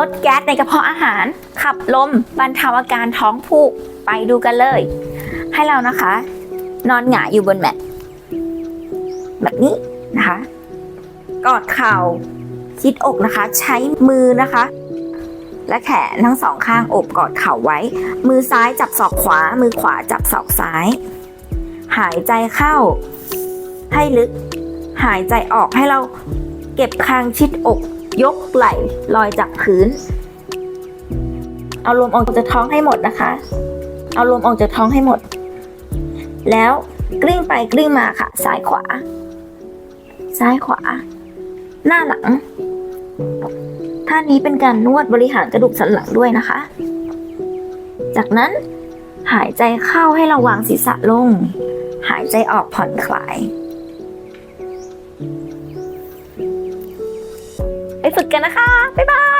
ลดแก๊สในกระเพาะอาหาร ขับลมบรรเทาอาการท้องผูกไปดูกันเลย ให้เรานะคะ นอนหงายอยู่บนแมตแบบนี้นะคะ กอดเข่าชิดอกนะคะ ใช้มือนะคะ และแขนทั้งสองข้างอบกอดเข่าไว้ มือซ้ายจับศอกขวา มือขวาจับศอกซ้าย หายใจเข้า ให้ลึก หายใจออกให้เราเก็บคางชิดอก ยกไหล่ลอยจากพื้น เอาลมออกจากท้องให้หมดนะคะ เอาลมออกจากท้องให้หมด แล้วกลิ้งไปกลิ้งมาค่ะ ซ้ายขวา ซ้ายขวา หน้าหลัง ท่านี้เป็นการนวดบริหารกระดูกสันหลังด้วยนะคะ จากนั้นหายใจเข้าให้เราวางศีรษะลง หายใจออกผ่อนคลาย ไปฝึกกันนะคะ บ๊ายบาย